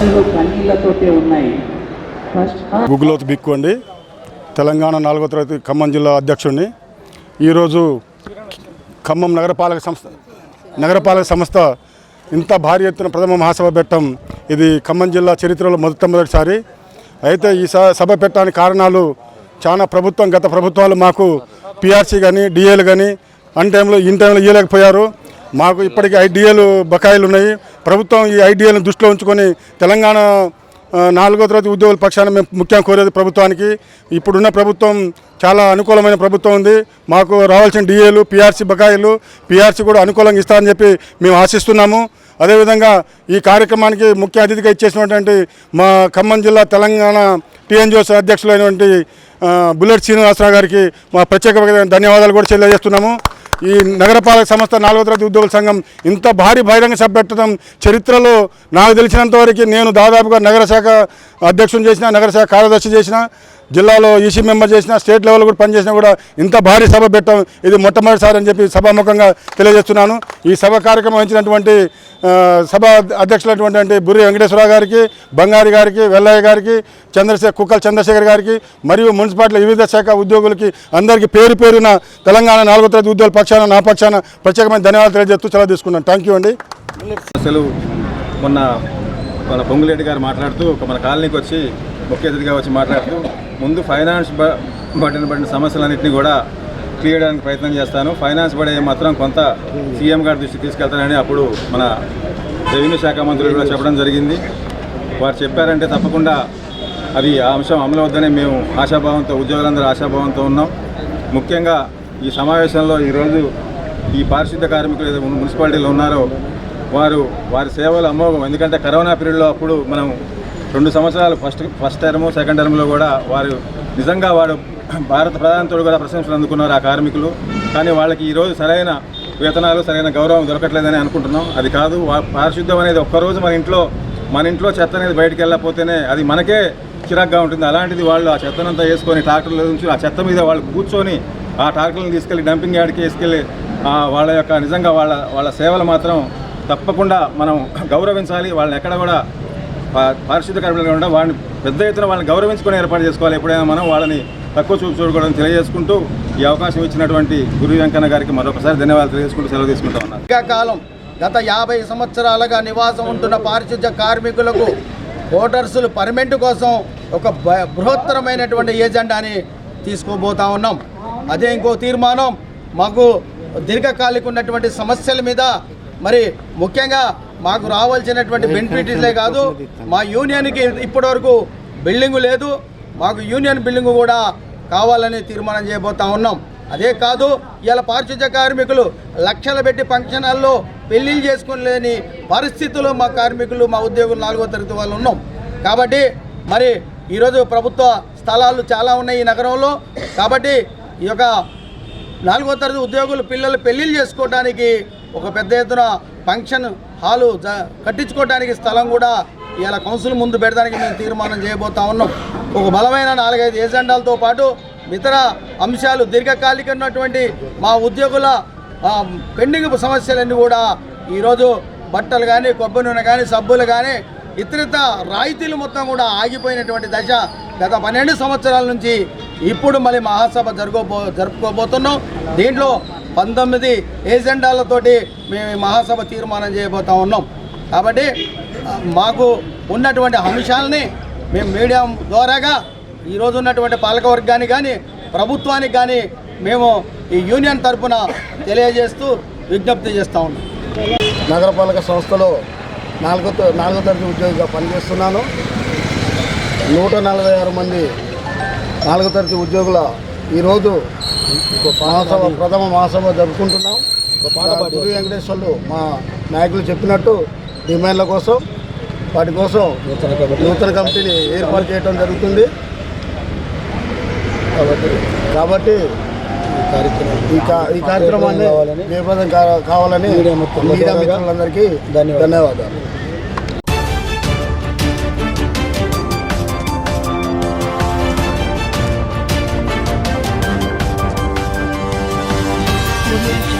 కన్నీళ్ళతోటే ఉన్నాయి. గుగ్గులోతు బిక్కు అండి తెలంగాణ నాలుగో తరగతి ఖమ్మం జిల్లా అధ్యక్షుడిని ఈరోజు ఖమ్మం నగరపాలక సంస్థ నగరపాలక సంస్థ ఇంత భారీ ఎత్తున ప్రథమ మహాసభ పెట్టడం ఇది ఖమ్మం జిల్లా చరిత్రలో మొదటిసారి అయితే ఈ సభ పెట్టడానికి కారణాలు చాలా ప్రభుత్వం గత ప్రభుత్వాలు మాకు పిఆర్సీ కానీ డిఏలు కానీ అన్ టైంలో ఇన్ టైంలో ఇవ్వలేకపోయారు మాకు ఇప్పటికీ ఐడిఏలు బకాయిలు ఉన్నాయి. ప్రభుత్వం ఈ ఐడియాలను దృష్టిలో ఉంచుకొని తెలంగాణ నాలుగో తరగతి ఉద్యోగుల పక్షాన మేము ముఖ్యంగా కోరేది ప్రభుత్వానికి. ఇప్పుడున్న ప్రభుత్వం చాలా అనుకూలమైన ప్రభుత్వం ఉంది. మాకు రావాల్సిన డిఏలు పిఆర్సీ బకాయిలు పిఆర్సీ కూడా అనుకూలంగా ఇస్తారని చెప్పి మేము ఆశిస్తున్నాము. అదేవిధంగా ఈ కార్యక్రమానికి ముఖ్య అతిథిగా ఇచ్చేసినటువంటి మా ఖమ్మం జిల్లా తెలంగాణ టీఎన్జిఓస్ అధ్యక్షులైనటువంటి బుల్లెట్ శ్రీనివాసరావు గారికి మా ప్రత్యేకమైన ధన్యవాదాలు కూడా తెలియజేస్తున్నాము. ఈ నగరపాలక సంస్థ నాలుగో తరగతి ఉద్యోగుల సంఘం ఇంత భారీ బహిరంగ సభ పెట్టడం చరిత్రలో నాకు తెలిసినంత వరకు నేను దాదాపుగా నగర శాఖ అధ్యక్షుని చేసిన నగర శాఖ కార్యదర్శి చేసిన జిల్లాలో ఈసీ మెంబర్ చేసిన స్టేట్ లెవెల్ కూడా పనిచేసినా కూడా ఇంత భారీ సభ పెట్టడం ఇది మొట్టమొదటిసారి అని చెప్పి సభాముఖంగా తెలియజేస్తున్నాను. ఈ సభ కార్యక్రమం వహించినటువంటి సభ అధ్యక్షులైనటువంటి బుర్రి వెంకటేశ్వరరావు గారికి బంగారి గారికి వెల్లయ్య గారికి చంద్రశేఖర్ కుక్కల చంద్రశేఖర్ గారికి మరియు మున్సిపాలిటీ వివిధ శాఖ ఉద్యోగులకి అందరికీ పేరు పేరున తెలంగాణ నాలుగో తరగతి ఉద్యోగుల పక్షాన నా పక్షాన ప్రత్యేకమైన ధన్యవాదాలు తెలియజేస్తూ సెలవు తీసుకున్నాను. థ్యాంక్ యూ అండి. అసలు మొన్న మన పొంగులేటి గారు మాట్లాడుతూ ఒక మన కాలనీకి వచ్చి ముఖ్య అతిథిగా వచ్చి మాట్లాడుతూ ముందు ఫైనాన్స్ బ- బట్టిన పడిన సమస్యలన్నింటినీ కూడా క్లియర్ చేయడానికి ప్రయత్నం చేస్తాను. ఫైనాన్స్ పడే మాత్రం కొంత సీఎం గారి దృష్టికి తీసుకెళ్తానని అప్పుడు మన రెవెన్యూ శాఖ మంత్రులు కూడా చెప్పడం జరిగింది. వారు చెప్పారంటే తప్పకుండా అది ఆ అంశం అమలు అవుతుందని మేము ఆశాభావంతో ఉద్యోగులందరూ ఆశాభావంతో ఉన్నాం. ముఖ్యంగా ఈ సమావేశంలో ఈరోజు ఈ పారిశుద్ధ కార్మికులు ఏదో మున్సిపాలిటీలో ఉన్నారో వారు వారి సేవలు అమోఘం ఎందుకంటే కరోనా పీరియడ్లో అప్పుడు మనం రెండు సంవత్సరాలు ఫస్ట్ ఫస్ట్ టర్మ్ సెకండ్ టర్మ్లో కూడా వారు నిజంగా వాడు భారత ప్రధానితో కూడా ప్రశంసలు అందుకున్నారు ఆ కార్మికులు. కానీ వాళ్ళకి ఈరోజు సరైన వేతనాలు సరైన గౌరవం దొరకట్లేదని అనుకుంటున్నాం. అది కాదు వా- అనేది ఒక్కరోజు మన ఇంట్లో మన ఇంట్లో చెత్త అనేది బయటికి వెళ్ళకపోతేనే అది మనకే చిరాగ్గా ఉంటుంది. అలాంటిది వాళ్ళు ఆ చెత్తనంతా వేసుకొని ట్రాక్టర్ల నుంచి ఆ చెత్త మీద వాళ్ళు కూర్చొని ఆ ట్రాక్టర్లను తీసుకెళ్ళి డంపింగ్ యార్డ్కి వేసుకెళ్ళి వాళ్ళ యొక్క నిజంగా వాళ్ళ వాళ్ళ సేవలు మాత్రం తప్పకుండా మనం గౌరవించాలి. వాళ్ళని ఎక్కడ కూడా పారిశుద్ధ కార్మికులుగా ఉండ వాళ్ళని పెద్ద ఎత్తున వాళ్ళని గౌరవించుకొని ఏర్పాటు చేసుకోవాలి. ఎప్పుడైనా మనం వాళ్ళని తక్కువ చూపు చూడకూడదని తెలియజేసుకుంటూ ఈ అవకాశం ఇచ్చినటువంటి గురు వెంకన్న గారికి మరొకసారి ధన్యవాదాలు తెలియజేసుకుంటూ సెలవు తీసుకుంటా ఉన్నాను. కాలం గత యాభై సంవత్సరాలుగా నివాసం ఉంటున్న పారిశుద్ధ్య కార్మికులకు ఓటర్సులు పర్మెంట్ కోసం ఒక బృహత్తరమైనటువంటి ఏజెండాని తీసుకోబోతా ఉన్నాం. అదే ఇంకో తీర్మానం మాకు దీర్ఘకాలిక ఉన్నటువంటి సమస్యల మీద మరి ముఖ్యంగా మాకు రావాల్సినటువంటి బెనిఫిట్లే కాదు మా యూనియన్కి ఇప్పటివరకు బిల్డింగు లేదు మాకు యూనియన్ బిల్డింగు కూడా కావాలని తీర్మానం చేయబోతా ఉన్నాం. అదే కాదు ఇలా పారిశుద్ధ్య కార్మికులు లక్షలు పెట్టి ఫంక్షన్ హాల్లో పెళ్ళిళ్ళు చేసుకోలేని పరిస్థితుల్లో మా కార్మికులు మా ఉద్యోగులు నాలుగో తరగతి వాళ్ళు ఉన్నాం. కాబట్టి మరి ఈరోజు ప్రభుత్వ స్థలాలు చాలా ఉన్నాయి ఈ నగరంలో. కాబట్టి ఈ యొక్క నాలుగో తరగతి ఉద్యోగులు పిల్లలు పెళ్ళిళ్ళు చేసుకోవడానికి ఒక పెద్ద ఎత్తున ఫంక్షన్ హాలు జ కట్టించుకోవడానికి స్థలం కూడా ఇలా కౌన్సిల్ ముందు పెడడానికి మేము తీర్మానం చేయబోతా ఉన్నాం. ఒక బలమైన నాలుగైదు ఏజెండాలతో పాటు ఇతర అంశాలు దీర్ఘకాలికమైనటువంటి మా ఉద్యోగుల పెండింగ్ సమస్యలన్నీ కూడా ఈరోజు బట్టలు కానీ కొబ్బరి నూనె కానీ సబ్బులు కానీ ఇతరిత రాయితీలు మొత్తం కూడా ఆగిపోయినటువంటి దశ గత పన్నెండు సంవత్సరాల నుంచి ఇప్పుడు మళ్ళీ మహాసభ జరగబో జరుపుకోబోతున్నాం. దీంట్లో పంతొమ్మిది ఏజెండాలతోటి మేము ఈ మహాసభ తీర్మానం చేయబోతా ఉన్నాం. కాబట్టి మాకు ఉన్నటువంటి అంశాలని మేము మీడియా ద్వారాగా ఈరోజు ఉన్నటువంటి పాలకవర్గానికి కానీ ప్రభుత్వానికి కానీ మేము ఈ యూనియన్ తరఫున తెలియజేస్తూ విజ్ఞప్తి చేస్తూ ఉన్నాం. నగరపాలక సంస్థలో నాలుగో త- నాలుగో తరగతి ఉద్యోగిగా పనిచేస్తున్నాను. నూట నలభై ఆరు మంది నాలుగో తరగతి ఉద్యోగుల ఈరోజు మహాసభ ప్రథమ మహాసభ జరుపుకుంటున్నాం. గురు వెంకటేశ్వర్లు మా నాయకులు చెప్పినట్టు డిమాండ్ల కోసం వాటి కోసం నూతన కమిటీని ఏర్పాటు చేయడం జరుగుతుంది. కాబట్టి ఈ కార్యక్రమాన్ని కా- కావాలని మీడియా మిత్రులందరికీ ధన్యవాదాలు. removed